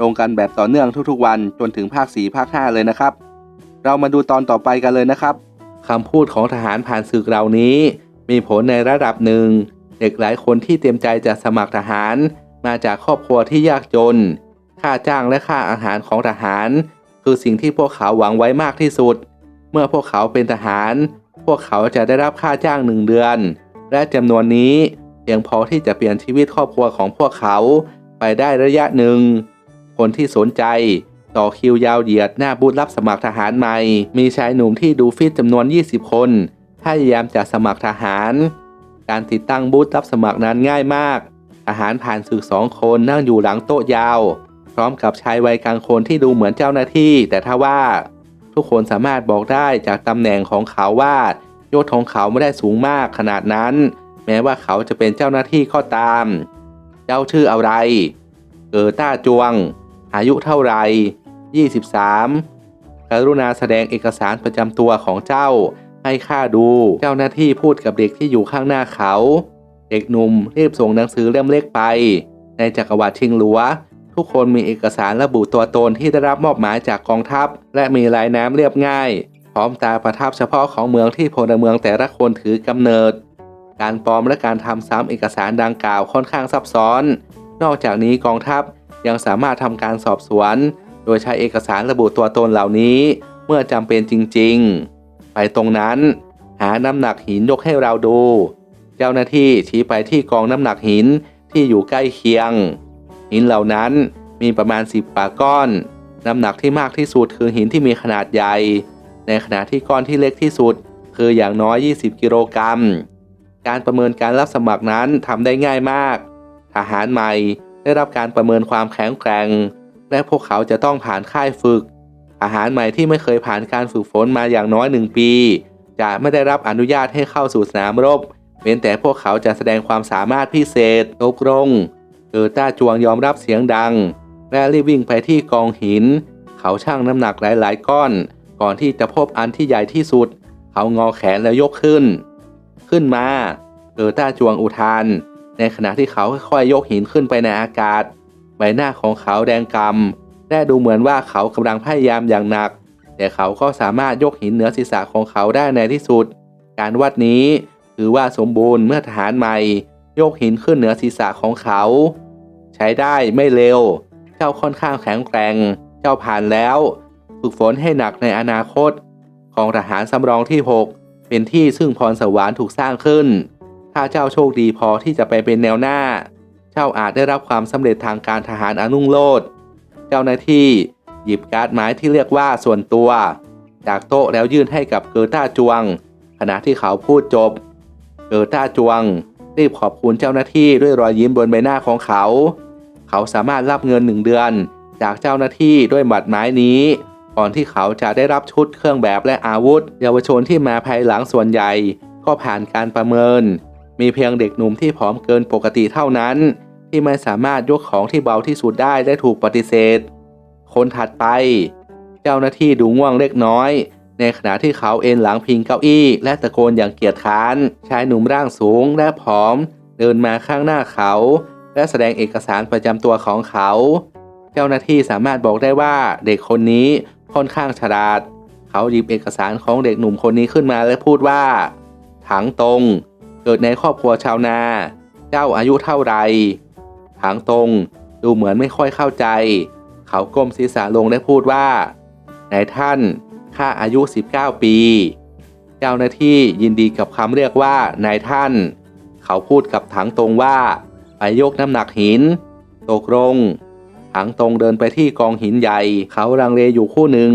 ลงกันแบบต่อเนื่องทุกๆวันจนถึงภาค 4 ภาค 5 เลยนะครับ เรามาดูตอนต่อไปกันเลยนะครับคำพูดของทหารผ่านศึกเหล่านี้ มีผลในระดับหนึ่ง เด็กหลายคนที่เตรียมใจจะสมัครทหาร มาจากครอบครัวที่ยากจน ค่าจ้างและค่าอาหารของทหาร คือสิ่งที่พวกเขาหวังไว้มากที่สุด เมื่อพวกเขาเป็นทหาร พวกเขาจะได้รับค่าจ้างหนึ่งเดือน และจำนวนนี้เพียงพอที่จะเปลี่ยนชีวิตครอบครัวของพวกเขาไปได้ระยะหนึ่ง คนที่สนใจ ต่อคิวยาวเหยียดหน้าบูธรับสมัครทหารใหม่ มีชายหนุ่มที่ดูฟิตจำนวน 20 คนพยายามจะสมัครทหาร การติดตั้งบูธรับสมัครนั้นง่ายมาก ทหารผ่านศึกสองคนนั่งอยู่หลังโต๊ะยาว พร้อมกับชายวัยกลางคนที่ดูเหมือนเจ้าหน้าที่ แต่ถ้าว่า ทุกคนสามารถบอกได้จากตำแหน่งของเขาว่ายศของเขาไม่ได้สูงมากขนาดนั้น แม้ว่าเขาจะเป็นเจ้าหน้าที่ก็ตาม เจ้าชื่ออะไร เกอต้าจวง อายุเท่าไหร่23 กรุณาแสดงเอกสารประจำตัวของเจ้า ให้ข้าดู เจ้าหน้าที่พูดกับเด็กที่อยู่ข้างหน้าเขา เด็กหนุ่มรีบส่งหนังสือเล่มเล็กไป ในจักรวรรดิชิงหลัว ทุกคนมีเอกสารระบุตัวตนที่ได้รับมอบหมายจากกองทัพ และมีลายน้ำเรียบง่าย พร้อมตาประทับเฉพาะของเมืองที่พลเมืองแต่ละคนถือกำเนิด การปลอมและการทำซ้ำเอกสารดังกล่าวค่อนข้างซับซ้อน นอกจากนี้กองทัพ ยังสามารถทำการสอบสวน โดยใช้เอกสารระบุตัวตนเหล่านี้ เมื่อจำเป็นจริง ๆ ไปตรงนั้น หาน้ำหนักหินยกให้เราดู เจ้าหน้าที่ชี้ไปที่กองน้ำหนักหินที่อยู่ใกล้เคียง หินเหล่านั้นมีประมาณ 10ปาก้อน น้ำหนักที่มากที่สุดคือหินที่มีขนาดใหญ่ ในขณะที่ก้อนที่เล็กที่สุด คืออย่างน้อย 20 กิโลกรัม การประเมินการรับสมัครนั้นทำได้ง่ายมาก ทหารใหม่ ได้รับการประเมินความแข็งแกร่ง และพวกเขาจะต้องผ่านค่ายฝึกทหารใหม่ที่ไม่เคยผ่านการฝึกฝนมาอย่างน้อยหนึ่งปี จะไม่ได้รับอนุญาตให้เข้าสู่สนามรบเว้นแต่พวกเขาจะแสดงความสามารถพิเศษตกลงเออต้าจวงยอมรับเสียงดัง และรีบวิ่งไปที่กองหิน เขาชั่งน้ำหนักหลาย ๆ ก้อน ก่อนที่จะพบอันที่ใหญ่ที่สุด เขางอแขนแล้วยกขึ้น ขึ้นมาเออต้าจวงอุทาน ในขณะที่เขาค่อยๆยกหินขึ้นไปในอากาศ ใบหน้าของเขาแดงกำและดูเหมือนว่าเขากำลังพยายามอย่างหนัก แต่เขาก็สามารถยกหินเหนือศีรษะของเขาได้ในที่สุด การวัดนี้ถือว่าสมบูรณ์เมื่อทหารใหม่ ยกหินขึ้นเหนือศีรษะของเขา ใช้ได้ไม่เร็ว เจ้าค่อนข้างแข็งแกร่ง เจ้าผ่านแล้ว ฝึกฝนให้หนักในอนาคต ของทหารสำรองที่ 6 เป็นที่ซึ่งพรสวรรค์ถูกสร้างขึ้น ถ้าเจ้าโชคดีพอที่จะไปเป็นแนวหน้า เจ้าอาจได้รับความสำเร็จทางการทหารอนุ่งโลด เจ้าหน้าที่หยิบการ์ดไม้ที่เรียกว่าส่วนตัว จากโต๊ะแล้วยื่นให้กับเกอต้าจวง ขณะที่เขาพูดจบ เกอต้าจวง รีบขอบคุณเจ้าหน้าที่ด้วยรอยยิ้มบนใบหน้าของเขา เขาสามารถรับเงินหนึ่งเดือน จากเจ้าหน้าที่ด้วยบัตรไม้นี้ก่อนที่เขาจะได้รับชุดเครื่องแบบและอาวุธ เยาวชนที่มาภายหลังส่วนใหญ่ ก็ผ่านการประเมิน มีเพียงเด็กหนุ่มที่ผอมเกินปกติเท่านั้น ที่ไม่สามารถยกของที่เบาที่สุดได้และถูกปฏิเสธ คนถัดไป เจ้าหน้าที่ดูง่วงเล็กน้อย ในขณะที่เขาเอนหลังพิงเก้าอี้ และตะโกนอย่างเกียจคร้านชายหนุ่มร่างสูงและผอม เดินมาข้างหน้าเขา และแสดงเอกสารประจำตัวของเขา เจ้าหน้าที่สามารถบอกได้ว่าเด็กคนนี้ค่อนข้างฉลาด เขาหยิบเอกสารของเด็กหนุ่มคนนี้ขึ้นมาและพูดว่า ถังตรง เกิดในครอบครัวชาวนา เจ้าอายุเท่าไรถังตรงดูเหมือนไม่ค่อยเข้าใจ เขาก้มศีรษะลงและพูดว่า นายท่านข้าอายุ 19 ปี เจ้าหน้าที่ยินดีกับคำเรียกว่านายท่าน เขาพูดกับถังตรงว่า ไปยกน้ำหนักหิน ตกลงถังตรงเดินไปที่กองหินใหญ่ เขาลังเลอยู่คู่หนึ่ง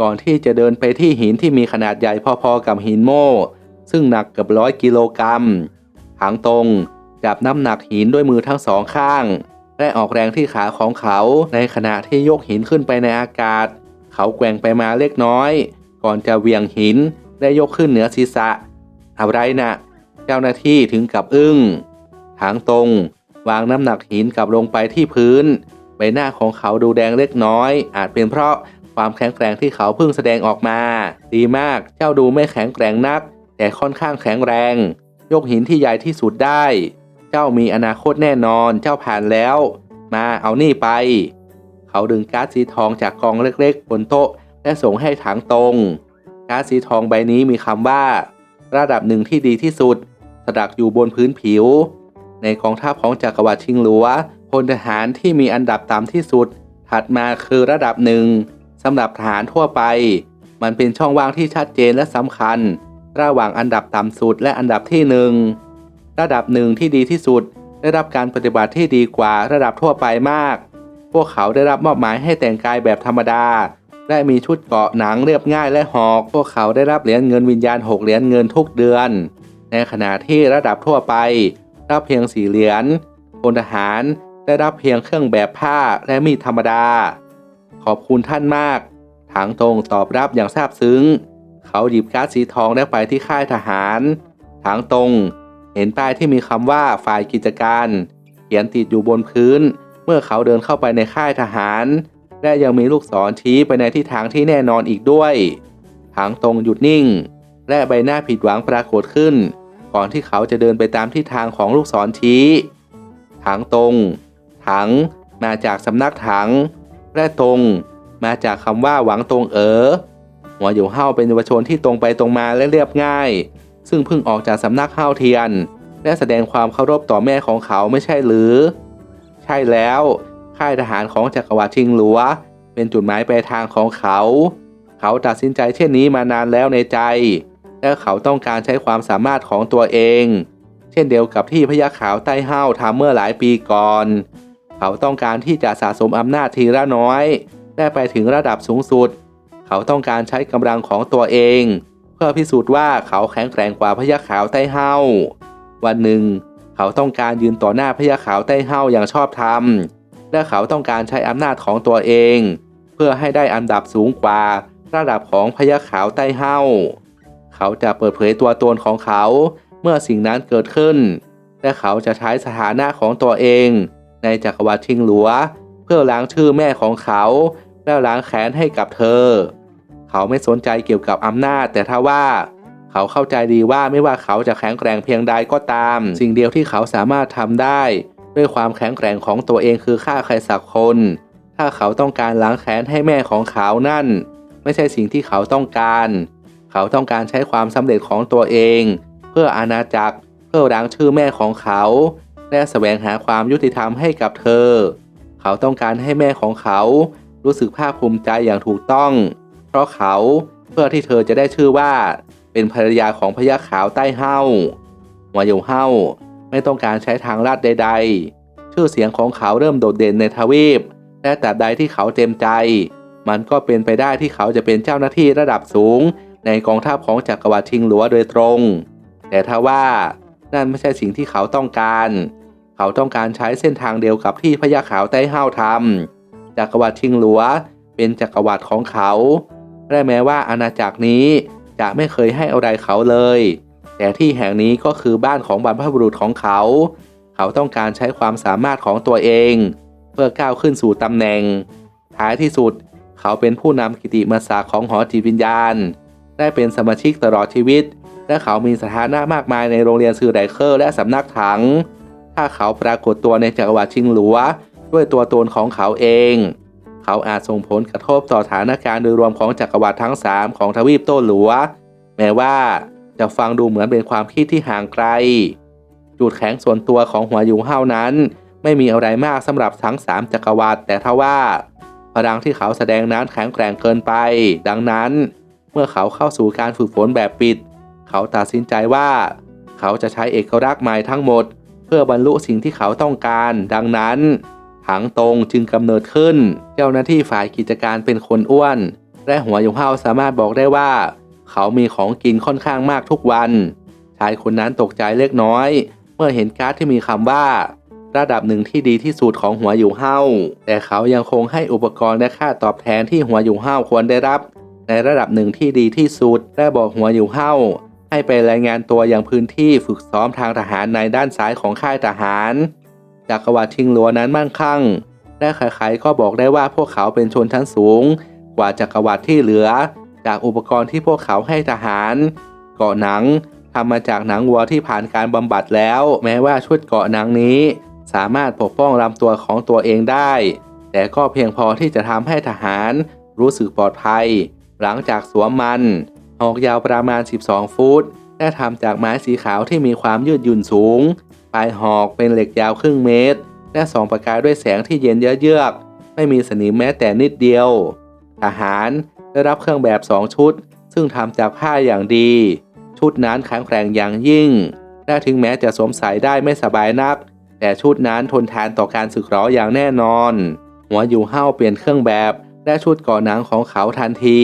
ก่อนที่จะเดินไปที่หินที่มีขนาดใหญ่พอๆกับหินโม่ ซึ่งหนักเกือบร้อยกิโลกรัมถังตรงจับน้ำหนักหินด้วยมือทั้งสองข้าง และออกแรงที่ขาของเขาในขณะที่ยกหินขึ้นไปในอากาศ เขาแกว่งไปมาเล็กน้อย ก่อนจะเวียงหินได้ยกขึ้นเหนือศีรษะอะไรนะเจ้าหน้าที่ถึงกับอึ้งทางตรง วางน้ำหนักหินกลับลงไปที่พื้น ใบหน้าของเขาดูแดงเล็กน้อย อาจเป็นเพราะความแข็งแกร่งที่เขาเพิ่งแสดงออกมา ดีมาก เจ้าดูไม่แข็งแกร่งนัก แต่ค่อนข้างแข็งแรง ยกหินที่ใหญ่ที่สุดได้ เจ้ามีอนาคตแน่นอนเจ้าผ่านแล้ว มาเอานี่ไป เขาดึงการ์ดสีทองจากกองเล็กๆ บนโต๊ะ และส่งให้ถังตรง การ์ดสีทองใบนี้มีคำว่า ระดับหนึ่งที่ดีที่สุดสลักอยู่บนพื้นผิว ในกองทัพของจักรวรรดิชิงหลัวพลทหารที่มีอันดับต่ำที่สุด ถัดมาคือระดับหนึ่งสำหรับทหารทั่วไป มันเป็นช่องว่างที่ชัดเจนและสำคัญ ระหว่างอันดับต่ำสุดและอันดับที่หนึ่งระดับหนึ่งที่ดีที่สุด ได้รับการปฏิบัติที่ดีกว่าระดับทั่วไปมาก พวกเขาได้รับมอบหมายให้แต่งกายแบบธรรมดาได้มีชุดเกาะหนังเรียบง่ายและหอก พวกเขาได้รับเหรียญเงินวิญญาณหกเหรียญเงินทุกเดือน ในขณะที่ระดับทั่วไป รับเพียงสี่เหรียญพลทหารได้รับเพียงเครื่องแบบผ้าและมีดธรรมดา ขอบคุณท่านมากถังตรงตอบรับอย่างซาบซึ้ง เขาหยิบการ์ดสีทองและไปที่ค่ายทหารถังตรง เห็นป้ายที่มีคำว่าฝ่ายกิจการ เขียนติดอยู่บนพื้น เมื่อเขาเดินเข้าไปในค่ายทหาร และยังมีลูกศรชี้ไปในทิศทางที่แน่นอนอีกด้วยถังตรงหยุดนิ่ง และใบหน้าผิดหวังปรากฏขึ้น ก่อนที่เขาจะเดินไปตามทิศทางของลูกศรชี้ถังตรง ถัง มาจากสำนักถัง และตรง มาจากคำว่าหวังตรงเอ๋อ หัวอยู่เฮาเป็นเยาวชนที่ตรงไปตรงมาและเรียบง่าย ซึ่งเพิ่งออกจากสำนักเฮาเทียน และแสดงความเคารพต่อแม่ของเขาไม่ใช่หรือ ใช่แล้วค่ายทหารของจักรวรรดิชิงหลัว เป็นจุดหมายปลายทางของเขา เขาตัดสินใจเช่นนี้มานานแล้วในใจ และเขาต้องการใช้ความสามารถของตัวเอง เช่นเดียวกับที่พญาขาวใต้เฮาทำเมื่อหลายปีก่อน เขาต้องการที่จะสะสมอำนาจทีละน้อยและไปถึงระดับสูงสุด เขาต้องการใช้กำลังของตัวเอง เพื่อพิสูจน์ว่าเขาแข็งแกร่งกว่าพญาขาวใต้เฮาวันหนึ่ง เขาต้องการยืนต่อหน้าพญาขาวใต้เฮาอย่างชอบธรรม และเขาต้องการใช้อำนาจของตัวเอง เพื่อให้ได้อันดับสูงกว่าระดับของพญาขาวใต้เฮาเขาจะเปิดเผยตัวตนของเขาเมื่อสิ่งนั้นเกิดขึ้น และเขาจะใช้สถานะของตัวเอง ในจักรวรรดิชิงหลัว เพื่อล้างชื่อแม่ของเขา และล้างแค้นให้กับเธอ เขาไม่สนใจเกี่ยวกับอำนาจ แต่ถ้าว่าเขาเข้าใจดีว่าไม่ว่าเขาจะแข็งแกร่งเพียงใดก็ตาม สิ่งเดียวที่เขาสามารถทำได้ ด้วยความแข็งแกร่งของตัวเองคือฆ่าใครสักคน ถ้าเขาต้องการล้างแค้นให้แม่ของเขานั่น ไม่ใช่สิ่งที่เขาต้องการ เขาต้องการใช้ความสำเร็จของตัวเอง เพื่ออาณาจักร เพื่อล้างชื่อแม่ของเขา และแสวงหาความยุติธรรมให้กับเธอ เขาต้องการให้แม่ของเขา รู้สึกภาคภูมิใจอย่างถูกต้อง เพราะเขาเพื่อที่เธอจะได้ชื่อว่า เป็นภรรยาของพญาขาวใต้เฮ้าหัวอยู่เฮ้าไม่ต้องการใช้ทางลาดใด ๆ ชื่อเสียงของเขาเริ่มโดดเด่นในทวีปและแต่ใดที่เขาเต็มใจ มันก็เป็นไปได้ที่เขาจะเป็นเจ้าหน้าที่ระดับสูง ในกองทัพของจักรวรรดิชิงหลัวโดยตรง แต่ถ้าว่านั่นไม่ใช่สิ่งที่เขาต้องการ เขาต้องการใช้เส้นทางเดียวกับที่พญาขาวใต้เฮ้าทำจักรวรรดิชิงหลัวเป็นจักรวรรดิของเขา และแม้ว่าอาณาจักรนี้จะไม่เคยให้อะไรเขาเลย แต่ที่แห่งนี้ก็คือบ้านของบรรพบุรุษของเขา เขาต้องการใช้ความสามารถของตัวเอง เพื่อก้าวขึ้นสู่ตำแหน่ง ท้ายที่สุด เขาเป็นผู้นำกิติมศักดิ์ของหอจิตวิญญาณ ได้เป็นสมาชิกตลอดชีวิต และเขามีสถานะมากมายในโรงเรียนซือไดเคอร์และสำนักถัง ถ้าเขาปรากฏตัวในจักรวรรดิชิงหลัวด้วยตัวตนของเขาเอง เขาอาจส่งผลกระทบต่อสถานการณ์โดยรวมของจักรวรรดิทั้ง 3 ของทวีปโต้หลัว แม้ว่าจะฟังดูเหมือนเป็นความคิดที่ห่างไกล จุดแข็งส่วนตัวของหัวหยูเฮานั้น ไม่มีอะไรมากสำหรับทั้ง 3 จักรวรรดิแต่ทว่าพลังที่เขาแสดงนั้นแข็งแกร่งเกินไป ดังนั้น เมื่อเขาเข้าสู่การฝึกฝนแบบปิด เขาตัดสินใจว่า เขาจะใช้เอกลักษณ์ใหม่ทั้งหมด เพื่อบรรลุสิ่งที่เขาต้องการ ดังนั้น ถังตรงจึงกำเนิดขึ้น เจ้าหน้าที่ฝ่ายกิจการเป็นคนอ้วน และหัวหยงเฮาสามารถบอกได้ว่า เขามีของกินค่อนข้างมากทุกวัน ชายคนนั้นตกใจเล็กน้อย เมื่อเห็นการ์ดที่มีคำว่า ระดับหนึ่งที่ดีที่สุดของหัวอยู่เห้าแต่เขายังคงให้อุปกรณ์และค่าตอบแทนที่หัวอยู่เห้าควรได้รับ ในระดับหนึ่งที่ดีที่สุดและบอกหัวอยู่เห้าให้ไปรายงานตัวอยังพื้นที่ฝึกซ้อมทางทหารในด้านซ้ายของค่ายทหาร จักรวรรดิชิงหลัวนั้นมั่งคั่ง และใครๆก็บอกได้ว่าพวกเขาเป็นชนชั้นสูง กว่าจักรวรรดิที่เหลือ จากอุปกรณ์ที่พวกเขาให้ทหาร เกาะหนังทำมาจากหนังวัวที่ผ่านการบำบัดแล้ว แม้ว่าชุดเกาะหนังนี้ สามารถปกป้องลำตัวของตัวเองได้ แต่ก็เพียงพอที่จะทำให้ทหารรู้สึกปลอดภัย หลังจากสวมมันหอกยาวประมาณ 12 ฟุตและทำจากไม้สีขาวที่มีความยืดหยุ่นสูง ปลายหอกเป็นเหล็กยาวครึ่งเมตร และส่องประกายด้วยแสงที่เย็นเยือกๆไม่มีสนิมแม้แต่นิดเดียว ทหารได้รับเครื่องแบบสองชุด ซึ่งทำจากผ้าอย่างดี ชุดนั้นแข็งแกร่งอย่างยิ่ง และถึงแม้จะสวมใส่ได้ไม่สบายนัก แต่ชุดนั้นทนทานต่อการสึกหรออย่างแน่นอน หัวอยู่เห้าเปลี่ยนเครื่องแบบและชุดก่อหนังของเขาทันที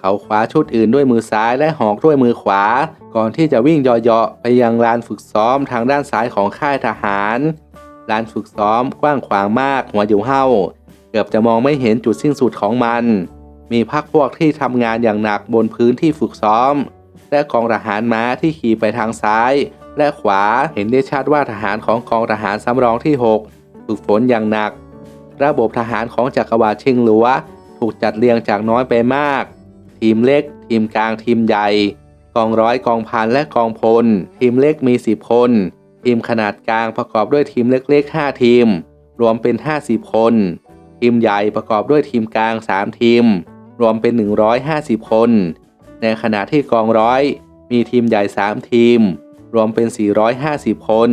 เขาคว้าชุดอื่นด้วยมือซ้ายและหอกด้วยมือขวา ก่อนที่จะวิ่งเยาะๆไปยังลานฝึกซ้อมทางด้านซ้ายของค่ายทหาร ลานฝึกซ้อมกว้างขวางมากหัวอยู่เห้าเกือบจะมองไม่เห็นจุดสิ้นสุดของมัน มีพักพวกที่ทำงานอย่างหนักบนพื้นที่ฝึกซ้อม และกองทหารม้าที่ขี่ไปทางซ้าย และขวาเห็นได้ชัดว่าทหารของกองทหารสำรองที่ 6 ฝึกฝนอย่างหนัก ระบบทหารของจักรวรรดิชิงหลัวถูกจัดเรียงจากน้อยไปมาก ทีมเล็ก ทีมกลางทีมใหญ่กองร้อยกองพันและกองพล ทีมเล็กมี 10 คน ทีมขนาดกลางประกอบด้วยทีมเล็ก ๆ 5 ทีม รวมเป็น 50 คน ทีมใหญ่ประกอบด้วยทีมกลาง 3 ทีม รวมเป็น 150 คน ในขณะที่กองร้อยมีทีมใหญ่ 3 ทีม รวมเป็น 450 คน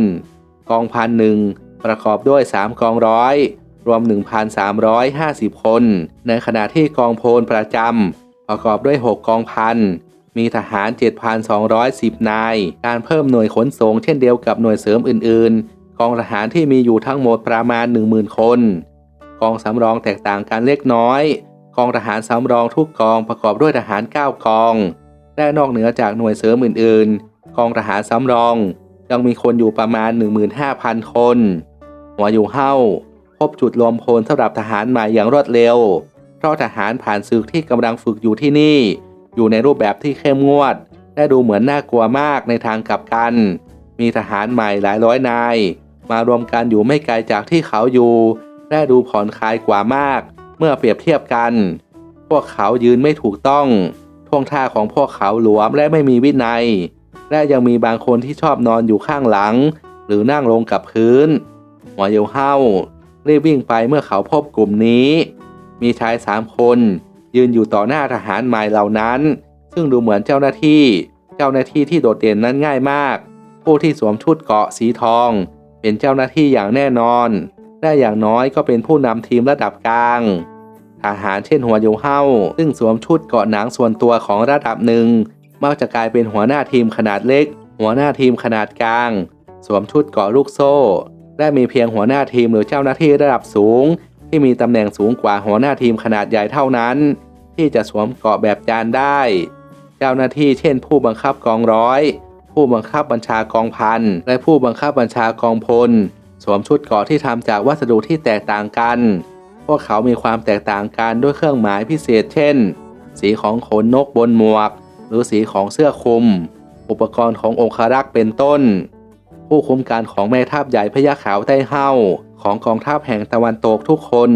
กองพันหนึ่งประกอบด้วย 3 กองร้อย รวม 1,350 คน ในขณะที่กองพลประจำ ประกอบด้วย 6 กองพัน มีทหาร 7,210 นาย การเพิ่มหน่วยขนส่งเช่นเดียวกับหน่วยเสริมอื่น ๆ กองทหารที่มีอยู่ทั้งหมดประมาณ 10,000 คน กองสำรองแตกต่างกันเล็กน้อย กองทหารสำรองทุกกองประกอบด้วยทหาร 9 กอง และนอกเหนือจากหน่วยเสริมอื่น ๆ กองทหารสำรอง ยังมีคนอยู่ประมาณ 15,000 คนหัวอยู่เห้าพบจุดรวมพลสำหรับทหารใหม่อย่างรวดเร็ว เพราะทหารผ่านศึกที่กำลังฝึกอยู่ที่นี่ อยู่ในรูปแบบที่เข้มงวด และดูเหมือนน่ากลัวมากในทางกลับกัน มีทหารใหม่หลายร้อยนาย มารวมกันอยู่ไม่ไกลจากที่เขาอยู่ และดูผ่อนคลายกว่ามาก เมื่อเปรียบเทียบกัน พวกเขายืนไม่ถูกต้องท่วงท่าของพวกเขาหลวมและไม่มีวินัย และยังมีบางคนที่ชอบนอนอยู่ข้างหลัง หรือนั่งลงกับพื้นหัวเยวเห้ารีบวิ่งไปเมื่อเขาพบกลุ่มนี้ มีชายสามคน ยืนอยู่ต่อหน้าทหารใหม่เหล่านั้น ซึ่งดูเหมือนเจ้าหน้าที่ เจ้าหน้าที่ที่โดดเด่นนั้นง่ายมาก ผู้ที่สวมชุดเกราะสีทอง เป็นเจ้าหน้าที่อย่างแน่นอนและอย่างน้อยก็เป็นผู้นำทีมระดับกลางทหารเช่นหัวโยเห้าซึ่งสวมชุดเกราะหนังส่วนตัวของระดับหนึ่งมักจะกลายเป็นหัวหน้าทีมขนาดเล็ก หัวหน้าทีมขนาดกลาง สวมชุดเกราะลูกโซ่ และมีเพียงหัวหน้าทีมหรือเจ้าหน้าที่ระดับสูง ที่มีตำแหน่งสูงกว่าหัวหน้าทีมขนาดใหญ่เท่านั้น ที่จะสวมเกราะแบบจานได้ เจ้าหน้าที่เช่น ผู้บังคับกองร้อย ผู้บังคับบัญชากองพันและผู้บังคับบัญชากองพล สวมชุดเกราะที่ทำจากวัสดุที่แตกต่างกัน พวกเขามีความแตกต่างกันด้วยเครื่องหมายพิเศษ เช่น สีของขนนกบนหมวก หรือสีของเสื้อคลุม อุปกรณ์ขององครักษ์เป็นต้น ผู้คุมการของแม่ทัพใหญ่พญาขาวไต้เฮ้าของกองทัพแห่งตะวันตกทุกคน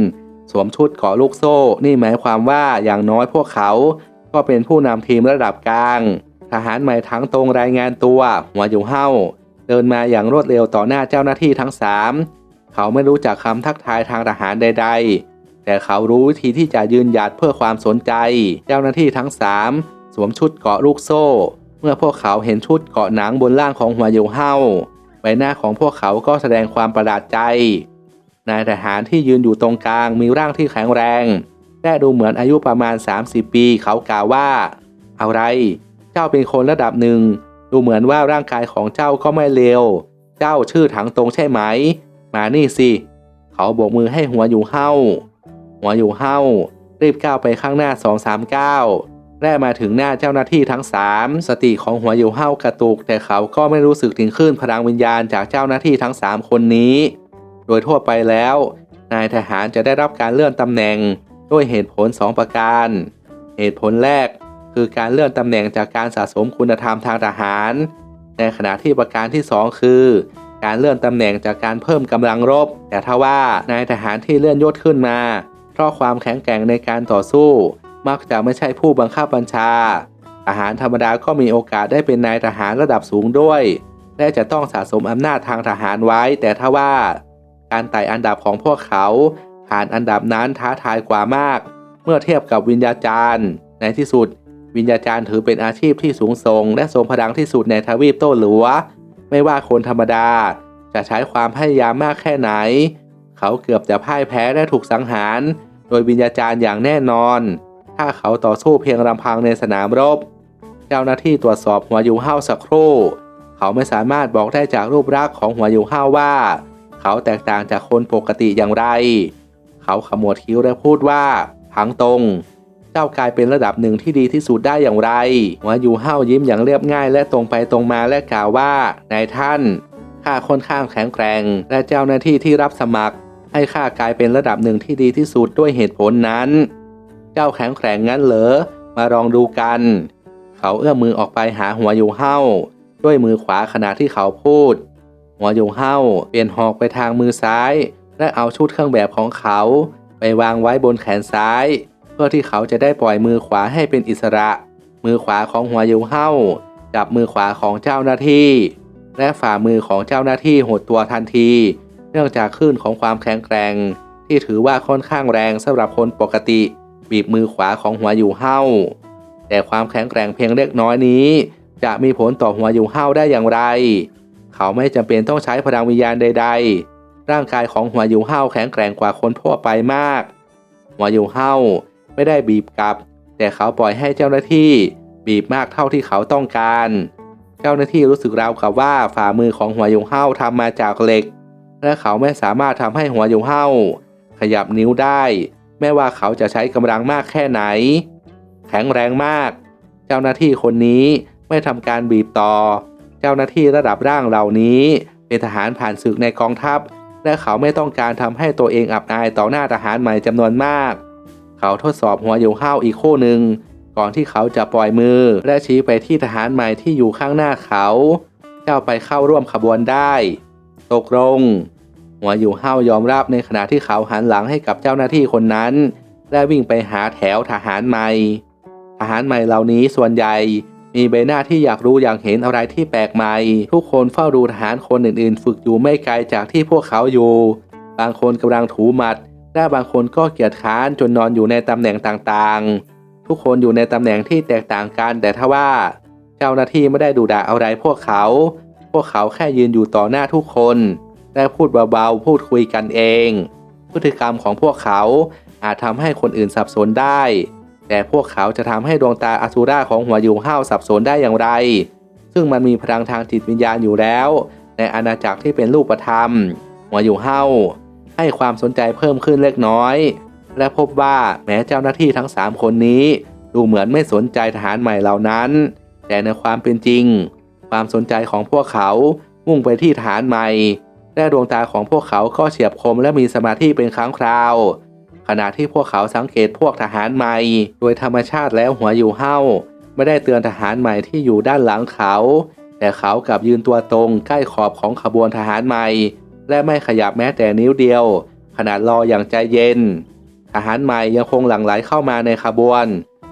สวมชุดเกาะลูกโซ่ นี่หมายความว่าอย่างน้อยพวกเขา ก็เป็นผู้นำทีมระดับกลาง ทหารใหม่ทั้งตรงรายงานตัวหัวอยู่เฮ้าเดินมาอย่างรวดเร็วต่อหน้าเจ้าหน้าที่ทั้งสามเขาไม่รู้จักคำทักทายทางทหารใด ๆ แต่เขารู้วิธีที่จะยืนหยัดเพื่อความสนใจ เจ้าหน้าที่ทั้งสามสวมชุดเกาะลูกโซ่ เมื่อพวกเขาเห็นชุดเกาะหนังบนล่างของหัวอยู่เฮา ใบหน้าของพวกเขาก็แสดงความประหลาดใจ นายทหารที่ยืนอยู่ตรงกลางมีร่างที่แข็งแรง และดูเหมือนอายุประมาณ 30 ปีเขากล่าวว่า อะไร เจ้าเป็นคนระดับหนึ่ง ดูเหมือนว่าร่างกายของเจ้าก็ไม่เลว เจ้าชื่อถังตรงใช่ไหม มานี่สิ เขาโบกมือให้หัวอยู่เฮ้า หัวอยู่เฮ้ารีบก้าวไปข้างหน้าสองสามก้าว และมาถึงหน้าเจ้าหน้าที่ทั้งสามสติของหัวอยู่เห้ากระตุก แต่เขาก็ไม่รู้สึกถึงคลื่นพลังวิญญาณจากเจ้าหน้าที่ทั้งสามคนนี้ โดยทั่วไปแล้ว นายทหารจะได้รับการเลื่อนตำแหน่งด้วยเหตุผล 2 ประการ เหตุผลแรกคือการเลื่อนตำแหน่งจากการสะสมคุณธรรมทางทหาร ในขณะที่ประการที่ 2 คือ การเลื่อนตำแหน่งจากการเพิ่มกำลังรบ แต่ถ้าว่านายทหารที่เลื่อนยศขึ้นมา เพราะความแข็งแกร่งในการต่อสู้ มักจะไม่ใช่ผู้บังคับบัญชา ทหารธรรมดาก็มีโอกาสได้เป็นนายทหารระดับสูงด้วย และจะต้องสะสมอำนาจทางทหารไว้ แต่ถ้าว่าการไต่อันดับของพวกเขาผ่านอันดับนั้นท้าทายกว่ามาก เมื่อเทียบกับวิญญาจารย์ ในที่สุด วิญญาจารย์ถือเป็นอาชีพที่สูงส่ง และทรงพลังที่สุดในทวีปโต้หลัว ไม่ว่าคนธรรมดา จะใช้ความพยายามมากแค่ไหน เขาเกือบจะพ่ายแพ้และถูกสังหาร โดยวิญญาจารย์อย่างแน่นอน ถ้าเขาต่อสู้เพียงลำพังในสนามรบ เจ้าหน้าที่ตรวจสอบหัวยูเฮาสักครู่ เขาไม่สามารถบอกได้จากรูปลักษณ์ของหัวยูเฮาว่า เขาแตกต่างจากคนปกติอย่างไร เขาขมวดคิ้วและพูดว่าพังตรงเจ้ากลายเป็นระดับหนึ่งที่ดีที่สุดได้อย่างไร หัวยูเฮายิ้มอย่างเรียบง่ายและตรงไปตรงมาและกล่าวว่านายท่านข้าค่อนข้างแข็งแกร่ง และเจ้าหน้าที่ที่รับสมัคร ให้ข้ากลายเป็นระดับหนึ่งที่ดีที่สุดด้วยเหตุผลนั้น เจ้าแข็งแกร่งงั้นเหรอ มาลองดูกัน เขาเอื้อมมือออกไปหาหัวยูเฮาด้วยมือขวาขณะที่เขาพูด หัวยูเฮาเปลี่ยนหอกไปทางมือซ้าย และเอาชุดเครื่องแบบของเขา ไปวางไว้บนแขนซ้าย เพื่อที่เขาจะได้ปล่อยมือขวาให้เป็นอิสระ มือขวาของหัวยูเฮาจับมือขวาของเจ้าหน้าที่ และฝ่ามือของเจ้าหน้าที่หดตัวทันที เนื่องจากคลื่นของความแข็งแกร่ง ที่ถือว่าค่อนข้างแรงสำหรับคนปกติ บีบมือขวาของหัวยูเฮาแต่ความแข็งแกร่งเพียงเล็กน้อยนี้ จะมีผลต่อหัวยูเฮาได้อย่างไร เขาไม่จำเป็นต้องใช้พลังวิญญาณใด ๆ ร่างกายของหัวยูเฮาแข็งแกร่งกว่าคนทั่วไปมาก หัวยูเฮาไม่ได้บีบกลับ แต่เขาปล่อยให้เจ้าหน้าที่บีบมากเท่าที่เขาต้องการ เจ้าหน้าที่รู้สึกราวกับว่าฝ่ามือของหัวยูเฮาทำมาจากเหล็ก และเขาไม่สามารถทำให้หัวยูเฮาขยับนิ้วได้ แม้ว่าเขาจะใช้กำลังมากแค่ไหน แข็งแรงมาก เจ้าหน้าที่คนนี้ไม่ทำการบีบต่อ เจ้าหน้าที่ระดับร่างเหล่านี้ เป็นทหารผ่านศึกในกองทัพ และเขาไม่ต้องการทำให้ตัวเองอับอายต่อหน้าทหารใหม่จำนวนมาก เขาทดสอบหัวอยู่ห้าวอีกคู่หนึ่งก่อนที่เขาจะปล่อยมือ และชี้ไปที่ทหารใหม่ที่อยู่ข้างหน้าเขา เจ้าไปเข้าร่วมขบวนได้ ตกลง หัวอยู่ห้าวยอมรับในขณะที่เขาหันหลังให้กับเจ้าหน้าที่คนนั้น และวิ่งไปหาแถวทหารใหม่ ทหารใหม่เหล่านี้ส่วนใหญ่ มีใบหน้าที่อยากรู้อยากเห็นอะไรที่แปลกใหม่ ทุกคนเฝ้าดูทหารคนอื่นๆ ฝึกอยู่ไม่ไกลจากที่พวกเขาอยู่ บางคนกำลังถูหมัด และบางคนก็เกียจค้านจนนอนอยู่ในตำแหน่งต่างๆ ทุกคนอยู่ในตำแหน่งที่แตกต่างกันแต่ถ้าว่า เจ้าหน้าที่ไม่ได้ดูด่าอะไรพวกเขา พวกเขาแค่ยืนอยู่ต่อหน้าทุกคน และพูดเบาๆ พูดคุยกันเอง พฤติกรรมของพวกเขาอาจทำให้คนอื่นสับสนได้ แต่พวกเขาจะทำให้ดวงตาอสุราของหัวยูห้าวสับสนได้อย่างไร ซึ่งมันมีพลังทางจิตวิญญาณอยู่แล้ว ในอาณาจักรที่เป็นรูปธรรม หัวยูห้าวให้ความสนใจเพิ่มขึ้นเล็กน้อย และพบว่าแม้เจ้าหน้าที่ทั้งสามคนนี้ ดูเหมือนไม่สนใจทหารใหม่เหล่านั้น แต่ในความเป็นจริง ความสนใจของพวกเขามุ่งไปที่ทหารใหม่ และดวงตาของพวกเขาก็เฉียบคมและมีสมาธิเป็นครั้งคราว ขณะที่พวกเขาสังเกตพวกทหารใหม่ โดยธรรมชาติแล้วหัวอยู่เห้าไม่ได้เตือนทหารใหม่ที่อยู่ด้านหลังเขา แต่เขากลับยืนตัวตรงใกล้ขอบของขบวนทหารใหม่ และไม่ขยับแม้แต่นิ้วเดียว ขนาดรออย่างใจเย็น ทหารใหม่ยังคงหลั่งไหลเข้ามาในขบวน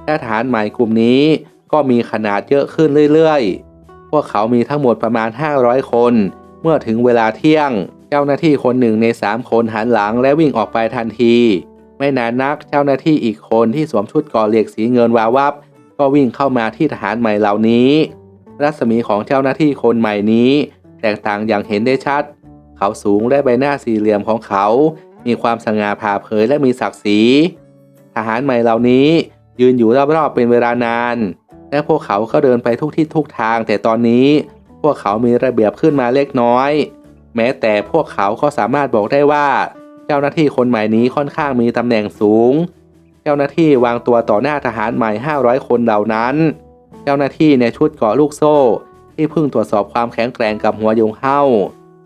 และทหารใหม่กลุ่มนี้ก็มีขนาดเยอะขึ้นเรื่อยๆ พวกเขามีทั้งหมดประมาณ 500 คน เมื่อถึงเวลาเที่ยง เจ้าหน้าที่คนหนึ่งในสามคนหันหลังและวิ่งออกไปทันที ไม่นานนักเจ้าหน้าที่อีกคนที่สวมชุดก่อเหล็กสีเงินวาวับ ก็วิ่งเข้ามาที่ทหารใหม่เหล่านี้ รัศมีของเจ้าหน้าที่คนใหม่นี้ แตกต่างอย่างเห็นได้ชัด เขาสูงและใบหน้าสี่เหลี่ยมของเขา มีความสง่าผ่าเผยและมีศักดิ์ศรีทหารใหม่เหล่านี้ยืนอยู่รอบๆเป็นเวลานาน และพวกเขาก็เดินไปทุกทิศทุกทางแต่ตอนนี้ พวกเขามีระเบียบขึ้นมาเล็กน้อย แม้แต่พวกเขาก็สามารถบอกได้ว่า เจ้าหน้าที่คนใหม่นี้ค่อนข้างมีตำแหน่งสูง เจ้าหน้าที่วางตัวต่อหน้าทหารใหม่ 500 คนเหล่านั้น เจ้าหน้าที่ในชุดเกาะลูกโซ่ ที่เพิ่งตรวจสอบความแข็งแกร่งกับหัวยงเห้า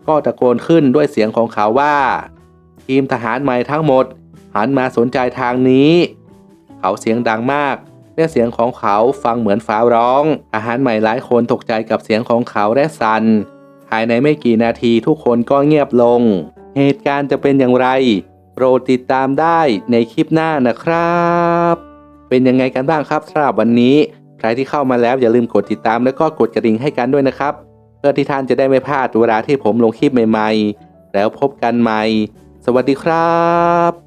ก็ตะโกนขึ้นด้วยเสียงของเขาว่า ทีมทหารใหม่ทั้งหมดหันมาสนใจทางนี้ เขาเสียงดังมาก และเสียงของเขาฟังเหมือนฟ้าร้องทหารใหม่หลายคนตกใจกับเสียงของเขาและสันภายในไม่กี่นาทีทุกคนก็เงียบลง เหตุการณ์จะเป็นอย่างไร โปรดติดตามได้ในคลิปหน้านะครับ เป็นยังไงกันบ้างครับสำหรับวันนี้ ใครที่เข้ามาแล้วอย่าลืมกดติดตามแล้วก็กดกระดิ่งให้กันด้วยนะครับ เพื่อที่ท่านจะได้ไม่พลาดเวลาที่ผมลงคลิปใหม่ ๆ แล้วพบกันใหม่ สวัสดีครับ